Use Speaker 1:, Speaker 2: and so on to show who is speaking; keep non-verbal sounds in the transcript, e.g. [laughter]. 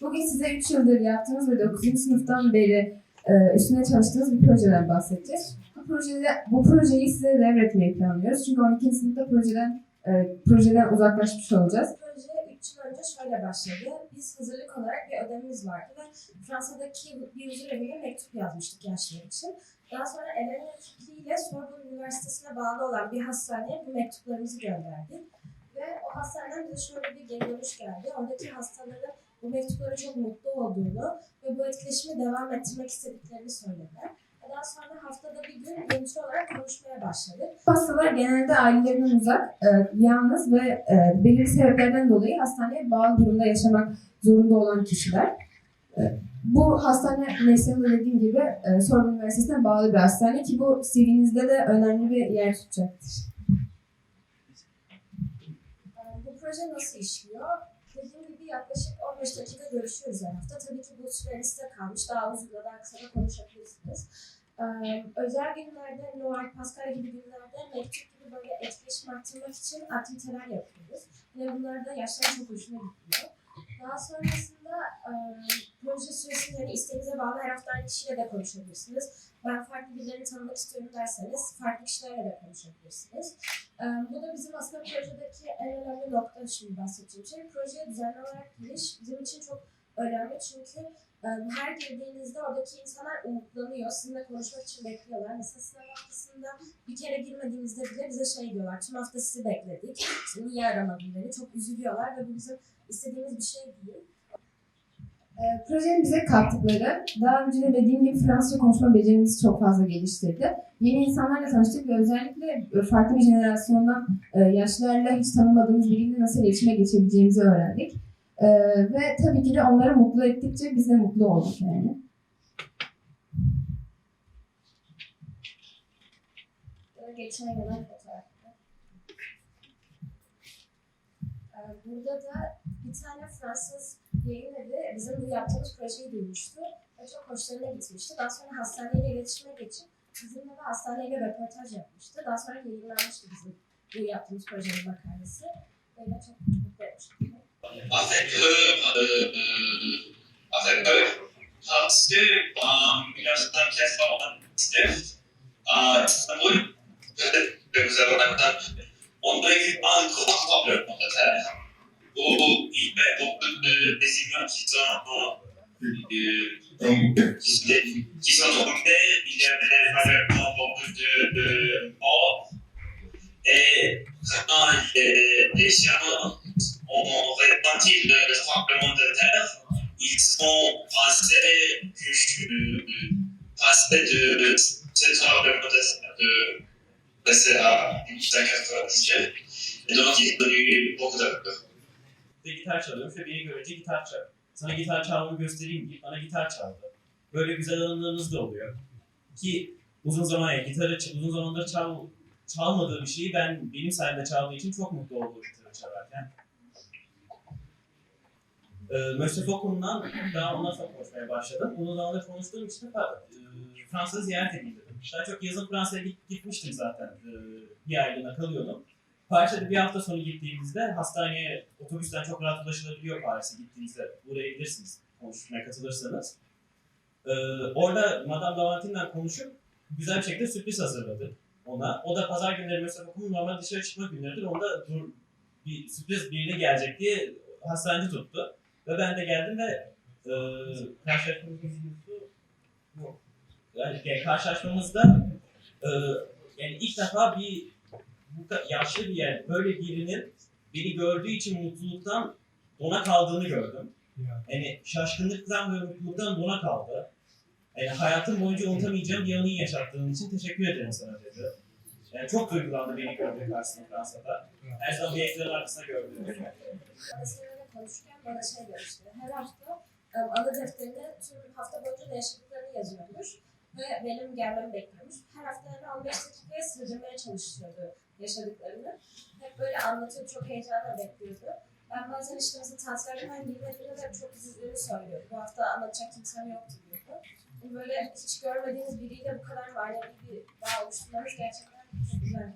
Speaker 1: Bugün size 3 yıldır yaptığımız ve 9. sınıftan beri e, üstüne çalıştığımız bir projeden bahsedeceğiz. Bu, projede, bu projeyi size devretmeyi planlıyoruz. Çünkü 12. sınıfta projeden e, projeden uzaklaşmış olacağız.
Speaker 2: Proje 3 yıl önce şöyle başladı. Biz hazırlık olarak bir ödevimiz vardı ve Fransa'daki bir huzur evine mektup yazmıştık yaşlılar için. Daha sonra Elena fikriyle Sorbonne Üniversitesi'ne bağlı olan bir hastaneye bu mektuplarımızı gönderdik. O hastaneden şöyle bir geri dönüş geldi. Oradaki hastaların bu mektuplara çok mutlu olduğunu ve bu etkileşimi devam ettirmek istediklerini söylediler. Daha sonra haftada bir gün görüntü olarak konuşmaya başladık.
Speaker 1: Hastalar genelde ailelerinden uzak, e, yalnız ve e, belirli sebeplerden dolayı hastaneye bağlı durumda yaşamak zorunda olan kişiler. E, bu hastane Neslihan'ın da dediğim gibi e, Sorbonne Üniversitesi'ne bağlı bir hastane ki bu CV'nizde de önemli bir yer tutacaktır.
Speaker 2: Ee, Proje nasıl işliyor? Dediğim gibi yaklaşık 15 dakika görüşüyoruz her hafta. Tabii ki bu süre liste kalmış. Daha uzun da daha kısa da konuşabilirsiniz. Ee, özel günlerde, Noel, Pascal gibi günlerde mektup gibi böyle etkileşim arttırmak için aktiviteler yapıyoruz. Ve bunlar da yaşlar çok hoşuna gidiyor. Daha sonrasında e, proje süresinde hani isteğinize bağlı her hafta kişiyle de konuşabilirsiniz. Ben farklı birilerini tanımak istiyorum derseniz farklı kişilerle de konuşabilirsiniz. Ee, bu da bizim aslında projedeki en önemli nokta şimdi bahsedeceğim şey. Projeye düzenli olarak giriş bizim için çok önemli çünkü e, her girdiğinizde oradaki insanlar umutlanıyor. Sizinle konuşmak için bekliyorlar. Mesela sınav haftasında bir kere girmediğinizde bile bize şey diyorlar. Tüm hafta sizi bekledik. İşte niye aramadın beni? Çok üzülüyorlar ve bu bizim istediğimiz bir şey değil.
Speaker 1: E, projenin bize kattıkları, daha önce de dediğim gibi Fransızca konuşma becerimizi çok fazla geliştirdi. Yeni insanlarla tanıştık ve özellikle farklı bir jenerasyondan e, yaşlılarla hiç tanımadığımız biriyle nasıl iletişime geçebileceğimizi öğrendik. E, ve tabii ki de onları mutlu ettikçe biz de mutlu olduk yani.
Speaker 2: Geçen gelen fotoğraflar. Ee, Burada da bir tane Fransız yayın evi bizim bu yaptığımız projeyi duymuştu ve çok hoşlarına gitmişti. Daha sonra hastaneyle iletişime geçip bizimle de hastaneyle röportaj yapmıştı. Daha sonra yayınlanmıştı bizim bu yaptığımız projenin makalesi. Böyle çok mutlu etmişti.
Speaker 3: Avec eux, euh, avec eux, parce que en 1999, à Istanbul, peut-être que vous avez entendu, on a eu un grand tremblement de terre. Où il y avait beaucoup de immeubles qui sont, euh, qui, sont tombés, il y avait beaucoup de, de morts. Et quand les, les gens ont ressenti le, le tremblement de terre, ils ont pensé que je passais de, de ce tremblement de de passer à 1997. Et donc, il est devenu beaucoup peur.
Speaker 4: de gitar çalıyormuş ve beni görünce gitar çal. Sana gitar çalmamı göstereyim deyip bana gitar çaldı. Böyle güzel anılarınız da oluyor. Ki uzun zaman yani gitarı uzun zamandır çal, çalmadığı bir şeyi ben benim sayemde çaldığı için çok mutlu oldum gitarı çalarken. Ee, Mösyö Fokun'dan daha ondan sonra konuşmaya başladım. Uzun zamandır konuştuğum için de e, Fransa'yı ziyaret edeyim. Daha çok yazın Fransa'ya git- gitmiştim zaten. Ee, bir aylığına kalıyordum. Paris'te bir hafta sonu gittiğimizde hastaneye otobüsten çok rahat ulaşılabiliyor Paris'e gittiğinizde uğrayabilirsiniz konuşmaya katılırsanız. Ee, orada Madame Lavantine'den konuşup güzel bir şekilde sürpriz hazırladı ona. O da pazar günleri mesela okumun normal dışarı çıkma günleridir. Onda dur, bir sürpriz birine gelecek diye hastanede tuttu. Ve ben de geldim ve e, karşılaşmamızda yok. Yani, yani karşılaşmamızda e, yani ilk defa bir bu yaşlı bir yer böyle birinin beni gördüğü için mutluluktan dona kaldığını gördüm. Yani şaşkınlıktan ve mutluluktan dona kaldı. Yani hayatım boyunca unutamayacağım bir anıyı yaşattığın için teşekkür ederim sana dedi. Yani çok duygulandı beni gördüğü karşısında Fransa'da. Her zaman bir ekranın arkasında gördüğüm. [laughs]
Speaker 2: Konuşurken bana şey demişti. Her hafta e, anı defterine tüm hafta boyunca ne yaşadıklarını yazıyormuş. Ve benim gelmemi bekliyormuş. Her hafta her 15 dakikaya sığdırmaya çalışıyordu yaşadıklarını. Hep böyle anlatıyordu, çok heyecanla bekliyordu. Ben bazen işte mesela ben girmediğimde de çok üzüldüğünü söylüyordu. Bu hafta anlatacak kimsem yoktu diyordu. Böyle hiç görmediğiniz biriyle bu kadar manevi bir bağ oluşturmanız gerçekten çok güzel.